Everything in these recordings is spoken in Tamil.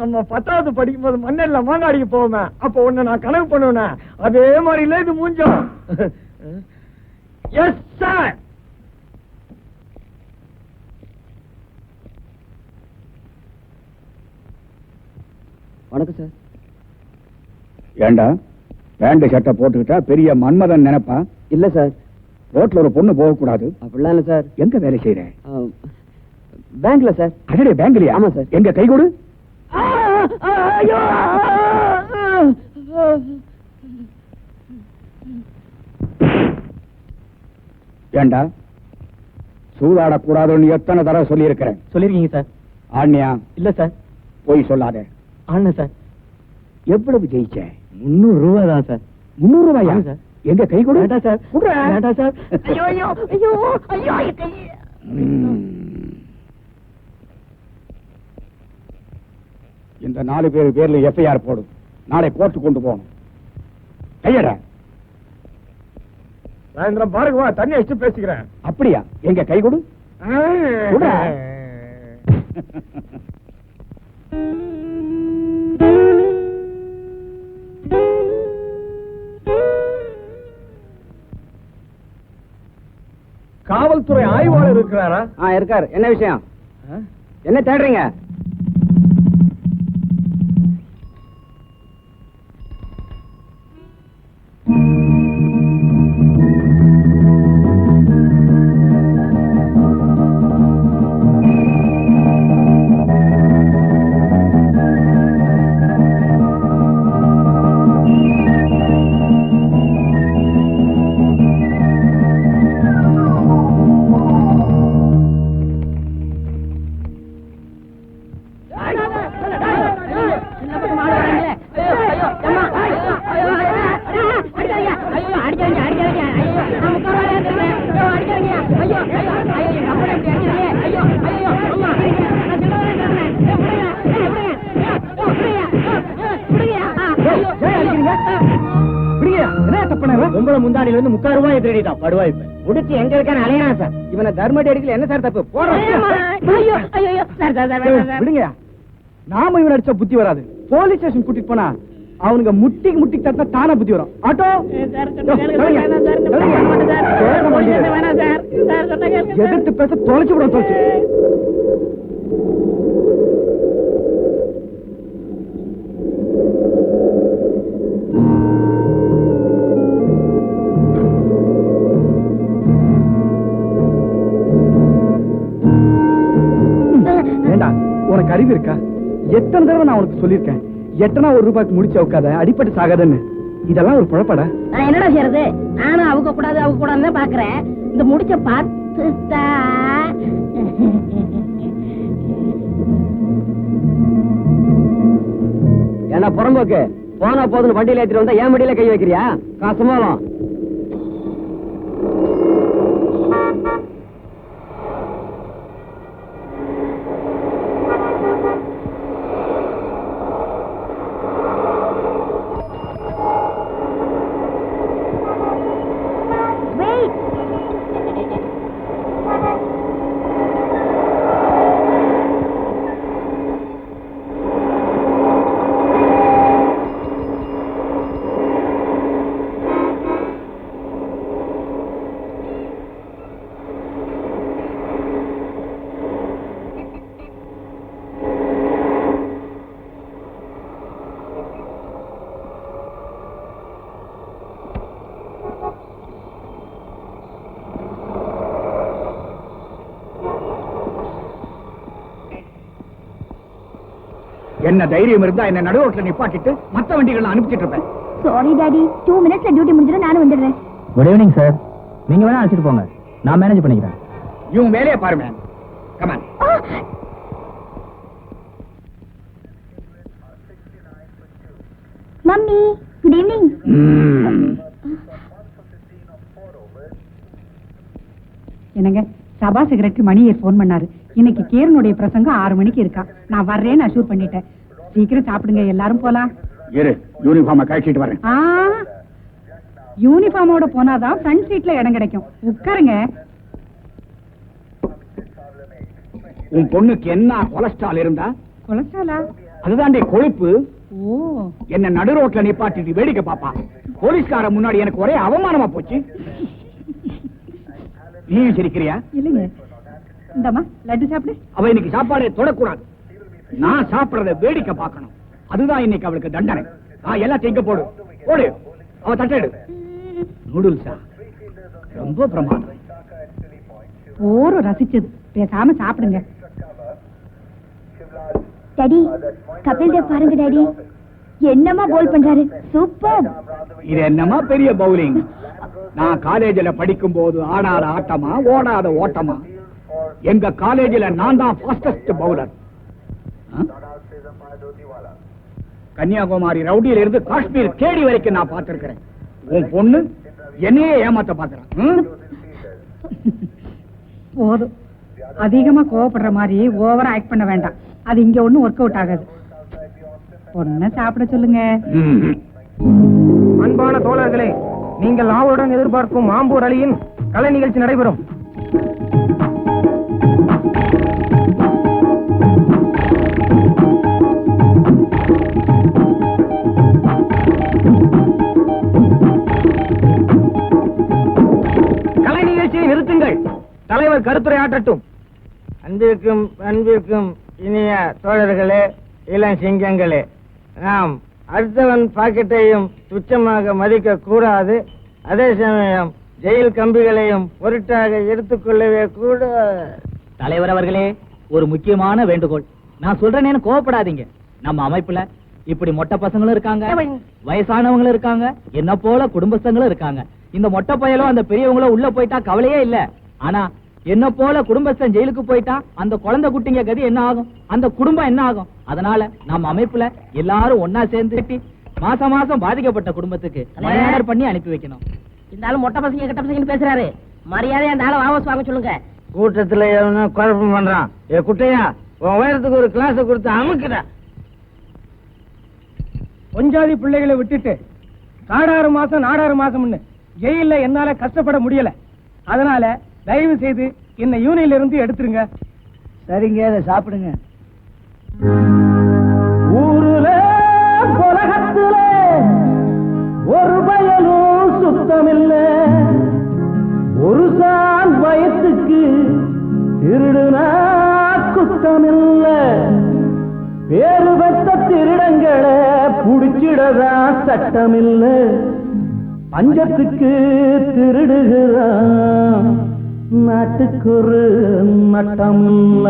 நம்ம பத்தாவது படிக்கும் போது மண்ணெல்ல மாங்காடிக்கு போவோமே. அப்போ ஒண்ணு நான் கனவு பண்ணுவேன். அதே மாதிரி இல்ல இது மூஞ்சம். எஸ் சார் வணக்கம் சார் ஏண்டா? பேண்ட் ஷர்ட்டை போட்டுக்கிட்டா பெரிய மன்மதன் நினைப்பா இல்ல சார் ரோட்ல ஒரு பொண்ணு போகக்கூடாது. அப்படிலாம் இல்ல சார். எங்க வேலை செய்யற? பேங்க்ல சார். அடடே பேங்க்லயா? ஆமா சார். எங்க கை கொடு. ஏண்டா? சூதாடக்கூடாதுன்னு எத்தனை தடவை சொல்லியிருக்கிறேன்? சொல்லிருக்கீங்க சார். ஆண்யா இல்ல சார். போய் சொல்லாத. ஆனா சார். எவ்வளவு ஜெயிச்ச? முந்நூறு ரூபா தான் சார். முன்னூறு ரூபாயா? சார். எங்க கை கொடு. வேண்டாம் சார். குடுறா. வேண்டாம் சார். ஐயோ ஐயோ ஐயோ ஐயோ கை. இந்த நாலு பேர் பேர்ல எஃப்ஐஆர் போடு. நாளை கோர்ட்டு கொண்டு போகணும். கையடா சாயந்தரம் பாருங்க வா தண்ணி வச்சு பேசிக்கிறேன். அப்படியா? எங்க கை கொடு. குடுறா. காவல்துறை ஆய்வாளர் இருக்கிறாரா? ஆ இருக்கார். என்ன விஷயம்? என்ன தேடுறீங்க? முந்தாடியில இருந்து முக்கால் ரூபாய் திருடிட்டான். படுவா இப்ப. முடிச்சு எங்க இருக்கான்னு அலையறான் சார். இவனை தர்மடி அடிக்கல என்ன சார் தப்பு? விடுங்க நாம இவன் அடிச்சா புத்தி வராது. போலீஸ் ஸ்டேஷன் கூட்டிட்டு போனா அவனுங்க முட்டிக்கு முட்டிக்கு தட்டா தானா புத்தி வரும். ஆட்டோ? எதிர்த்து பேச தொலைச்சு விடும் தொலைச்சு. உனக்கு சொல்லியிருக்கேன். எட்டனா ஒரு ரூபாய்க்கு முடிச்சு உட்காத அடிப்பட்டு சாகாதன்னு. இதெல்லாம் ஒரு குழப்படா நான் என்னடா செய்யறது? நானும் அவங்க கூடாது அவங்க கூடாதுன்னு பாக்குறேன். இந்த முடிச்ச பார்த்துட்டா? என்ன புறம்போக்கு போனா போதுன்னு வண்டியில ஏத்திட்டு வந்தா ஏன் வண்டியில கை வைக்கிறியா? காசுமாலம் என்ன தைரியம் இருந்தா என்ன நடுவோட்டில் நிப்பாட்டிட்டு மற்ற வண்டிகள் அனுப்பிச்சிட்டு இருப்பேன். சாரி டாடி டூ மினிட்ஸ்ல டியூட்டி முடிஞ்சிடும் நானும் வந்துடுறேன். குட் ஈவினிங் சார் நீங்க வேணா அழைச்சிட்டு போங்க. நான் மேனேஜ் பண்ணிக்கிறேன். இவன் வேலையை பாருங்க கமான் மம்மி குட் ஈவினிங் என்னங்க சபா செக்ரட்டரி மணியை போன் பண்ணாரு. இன்னைக்கு கேரனுடைய பிரசங்கம் ஆறு மணிக்கு இருக்கா. நான் வர்றேன்னு அஷூர் பண்ணிட்டேன். சீக்கிரம் சாப்பிடுங்க எல்லாரும் போலாம். இரு யூனிஃபார்மை கழிச்சிட்டு வரேன். யூனிஃபார்மோட போனாதான் ஃப்ரண்ட் சீட்ல இடம் கிடைக்கும். உட்காருங்க. உன் பொண்ணுக்கு என்ன கொலஸ்ட்ரால் இருந்தா? கொலஸ்ட்ராலா? அதுதாண்டி கொழுப்பு. ஓ. என்ன நடு ரோட்ல நிப்பாட்டிட்டு வேடிக்கை பாப்பா. போலீஸ்கார முன்னாடி எனக்கு ஒரே அவமானமா போச்சு. நீயும் சிரிக்கிறியா? இல்லைங்க. இந்தம்மா லட்டு சாப்பிடு. அவ இன்னைக்கு சாப்பாடே தொடக்கூடாது. நான் சாப்பிடறத வேடிக்கை பார்க்கணும். அதுதான் இன்னைக்கு அவளுக்கு தண்டனை. நான் எல்லாத்தையும் இங்க போடு. போடு. அவ தட்டெடு. நூடுல்ஸா? ரொம்ப பிரமாதம். ஓரம் ரசிச்சது. பேசாம சாப்பிடுங்க. டாடி கபில் தேவ் பாருங்க டாடி. என்னமா கோல் பண்றாரு? சூப்பர். இது என்னமா பெரிய பவுலிங் நான் காலேஜில் படிக்கும் போது ஆடாத ஆட்டமா ஓடாத ஓட்டமா? எங்க காலேஜில் நான் தான் ஃபாஸ்டஸ்ட் பவுலர் கன்னியாகுமரி ரவுடியில இருந்து காஷ்மீர் கேடி வரைக்கும் நான் பார்த்திருக்கிறேன். உன் பொண்ணு என்னையே ஏமாத்த பாக்குறேன் போதும். அதிகமா கோவப்படுற மாதிரி ஓவரா ஆக்ட் பண்ண வேண்டாம். அது இங்க ஒண்ணும் ஒர்க் அவுட் ஆகாது. பொண்ணை சாப்பிட சொல்லுங்க. அன்பான தோழர்களே நீங்கள் ஆவலுடன் எதிர்பார்க்கும் மாம்பூர் அலியின் கலை நிகழ்ச்சி நடைபெறும். தலைவர் கருத்துரை ஆற்றட்டும் அன்பிற்கும் அன்பிற்கும் இனிய தோழர்களே இளம் சிங்கங்களே நாம் அடுத்தவன் பாக்கெட்டையும் துச்சமாக மதிக்க கூடாது அதே சமயம் ஜெயில் கம்பிகளையும் பொருட்டாக எடுத்துக்கொள்ளவே கூட. தலைவர் அவர்களே ஒரு முக்கியமான வேண்டுகோள். நான் சொல்றேன்னு கோவப்படாதீங்க. நம்ம அமைப்புல இப்படி மொட்டை பசங்களும் இருக்காங்க வயசானவங்களும் இருக்காங்க என்ன போல குடும்பஸ்தங்களும் இருக்காங்க. இந்த மொட்டை பயலும் அந்த பெரியவங்களும் உள்ள போயிட்டா கவலையே இல்ல. ஆனா என்ன போல குடும்பஸ்தன் ஜெயிலுக்கு போயிட்டா அந்த குழந்தை குட்டிங்க கதி என்ன ஆகும்? அந்த குடும்பம் என்ன ஆகும்? அதனால நம்ம அமைப்புல எல்லாரும் ஒன்னா சேர்ந்து கட்டி மாசம் மாசம் பாதிக்கப்பட்ட குடும்பத்துக்கு மரியாதை பண்ணி அனுப்பி வைக்கணும். இந்த ஆளு மொட்டை பசங்க கெட்ட பசங்கன்னு பேசுறாரு. மரியாதை அந்த ஆளை வாபஸ் வாங்க சொல்லுங்க. கூட்டத்துல குழப்பம் பண்றான். ஏ குட்டையா உன் உயரத்துக்கு ஒரு கிளாஸ் கொடுத்து அமுக்குற பொஞ்சாதி பிள்ளைகளை விட்டுட்டு காடாறு மாசம் நாடாறு மாசம்னு ஜெயில்ல என்னால கஷ்டப்பட முடியல. அதனால தயவு செய்து என்ன யூனியன்ல இருந்து எடுத்துருங்க. சரிங்க அதை சாப்பிடுங்க. ஊருல உலகத்துல ஒரு பயனும் சுத்தமில்ல. ஒரு சான் வயசுக்கு திருடுனா குத்தமில்ல. பேரு பெற்ற திருடங்களை புடிச்சிடதா சட்டமில்ல. பஞ்சத்துக்கு திருடுகிறான் நாட்டுக்கு ஒரு நட்டமில்ல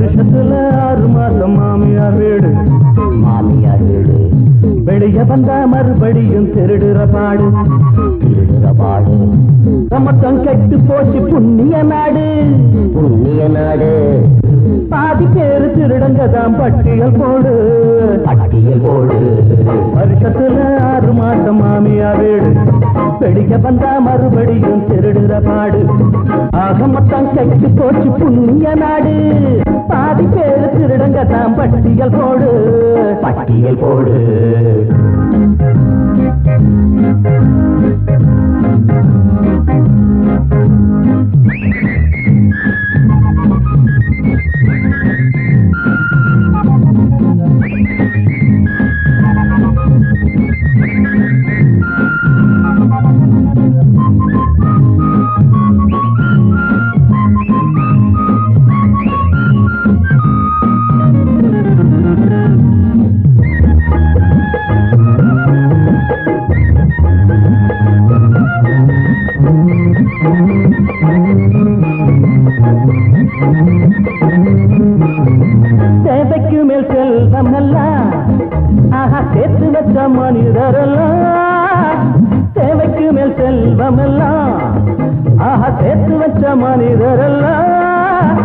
வருஷத்துல ஆறு மாசம் மாமியார் வீடு. மாமியார் வீடு. வெளிய வந்தா மறுபடியும் திருடுற பாடு. திருடுற பாடு. சமத்தம் கெட்டு போச்சு புண்ணிய நாடு. புண்ணிய நாடு. பாதி பேரு திருடங்க தான் பட்டியல் போடு. பட்டியல் போடு. வருஷத்துல ஆறு மாசம் மாமியார் வீடு. வெளிய வந்தா மறுபடியும் திருடுற பாடு. ஆக மொத்தம் கெட்டு போச்சு புண்ணிய நாடு. பாதி பேர் திருடங்க தான் பட்டியல் போடு. பட்டியல் போடு. தேவைக்கு மேல் செல்வம் எல்லாம் ஆஹா சேர்த்து வச்ச மனிதரெல்லாம். தேவைக்கு மேல் செல்வம் எல்லாம் ஆஹா சேர்த்து வச்ச மனிதரெல்லாம்.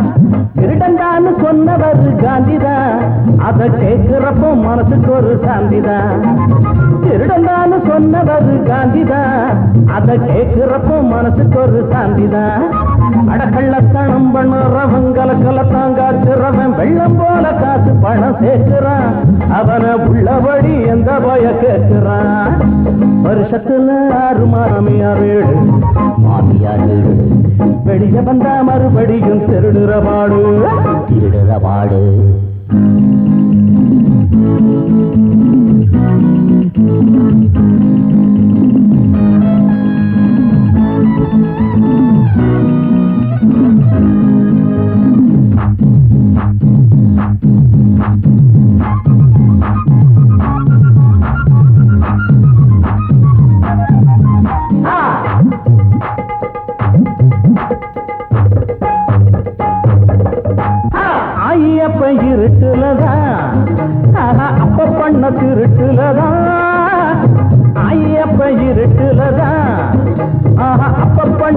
திருடந்தான்னு சொன்னவர் காந்திதான் அதை கேட்கிறப்போ மனசுக்கு ஒரு சாந்திதான். திருடண்டான்னு காந்திதான் அதை கேட்கிறப்போ மனசுக்கு ஒரு சாந்திதான் அடக்கள்ளத்தனம் பண்ணுறவன் கலக்கலத்தான் காட்டுறவன் வெள்ளம் போல காசு பணம் சேர்க்கிறான். அவனை உள்ளபடி எந்த பய கேட்கிறான். வருஷத்துல ஆறு மாமியார் வீடு மாமியார் வீடு. வெளியே வந்தா மறுபடியும் திருடுற பாடு திருடுற பாடு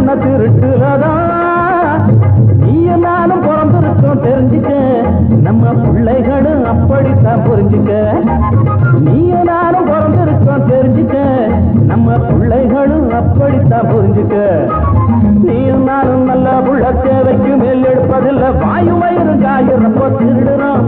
என்ன பண்ண திருட்டுலதான் நீயும் நானும் பிறந்திருக்கோம் தெரிஞ்சுக்க. நம்ம பிள்ளைகளும் அப்படித்தான் புரிஞ்சுக்க. நீயும் நானும் பிறந்திருக்கோம் தெரிஞ்சுக்க. நம்ம பிள்ளைகளும் அப்படித்தான் புரிஞ்சுக்க. நீயும் நானும் நல்ல புள்ள தேவைக்கு மேல் எடுப்பதில்லை. வாயு வயிறு காயிரப்போ திருடுறோம்.